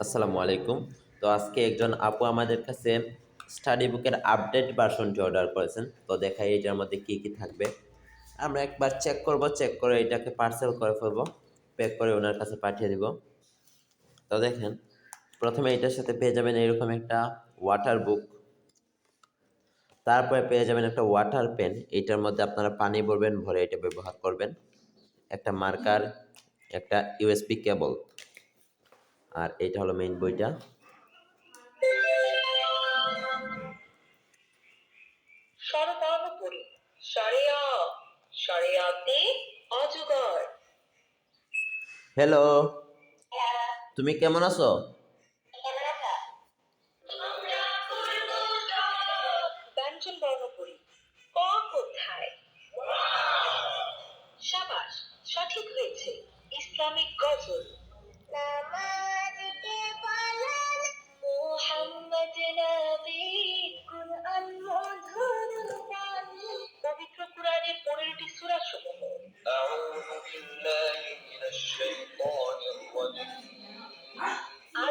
আসসালামু আলাইকুম। তো আজকে একজন আপু আমাদের কাছে স্টাডি বুকের আপডেট ভার্সনটি অর্ডার করেছেন। তো দেখাই এটার মধ্যে কী কী থাকবে। আমরা একবার চেক করব চেক করে এটাকে পার্সেল করে ফেলব প্যাক করে ওনার কাছে পাঠিয়ে দিব। তো দেখেন, প্রথমে এটার সাথে পেয়ে যাবেন এরকম একটা ওয়াটার বুক তারপরে পেয়ে যাবেন একটা ওয়াটার পেন এটার মধ্যে আপনারা পানি ভরবেন, ভরে এটা ব্যবহার করবেন। একটা মার্কার একটা ইউএসবি কেবল আর এইটা হলো মেইন বইটা। হ্যালো তুমি কেমন আছো? সঠিক হয়েছে। ইসলামিক গজল।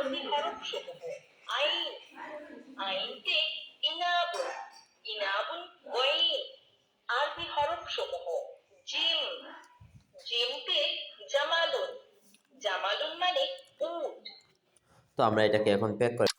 সমূহ আইন আইনতে ইনাবুন ইনাবুন ওয়াইন আরবি হরফ সমূহ জিম জামালুন জামালুন মানে উট তো আমরা এটাকে এখন প্যাক করে